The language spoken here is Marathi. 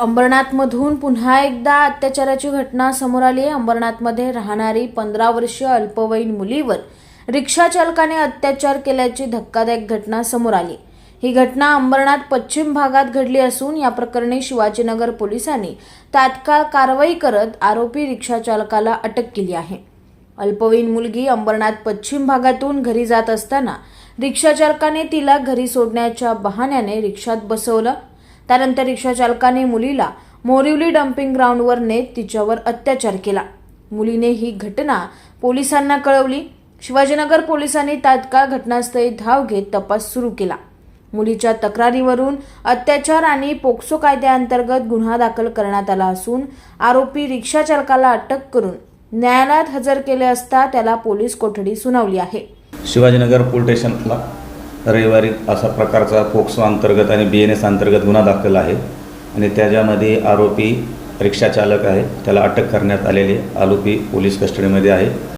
अंबरनाथमधून पुन्हा एकदा अत्याचाराची घटना समोर आली आहे. अंबरनाथमध्ये राहणारी पंधरा वर्षीय अल्पवयीन मुलीवर रिक्षा चालकाने अत्याचार केल्याची धक्कादायक घटना समोर आली. ही घटना अंबरनाथ पश्चिम भागात घडली असून या प्रकरणी शिवाजीनगर पोलिसांनी तात्काळ कारवाई करत आरोपी रिक्षा चालकाला अटक केली आहे. अल्पवयीन मुलगी अंबरनाथ पश्चिम भागातून घरी जात असताना रिक्षाचालकाने तिला घरी सोडण्याच्या बहाण्याने रिक्षात बसवलं. त्यानंतर रिक्षाचालकाने मुलीला मोरिवली डम्पिंग ग्राउंडवर नेत तिच्यावर अत्याचार केला. मुलीने ही घटना पोलिसांना कळवली. शिवाजीनगर पोलिसांनी तात्काळ घटनास्थळी धाव घेत तपास सुरू केला. मुलीच्या तक्रारीवरून अत्याचार आणि पोक्सो कायद्याअंतर्गत गुन्हा दाखल करण्यात आला असून आरोपी रिक्षाचालकाला अटक करून न्यायालयात हजर केले असता त्याला पोलीस कोठडी सुनावली आहे. शिवाजीनगर पोलीस स्टेशनला रविवारी असा प्रकारचा पोक्सो अंतर्गत आणि बी एन एस अंतर्गत गुन्हा दाखल आहे. आणि त्याच्यामध्ये आरोपी रिक्षाचालक आहे. त्याला अटक करण्यात आलेली आरोपी पोलीस कस्टडीमध्ये आहे.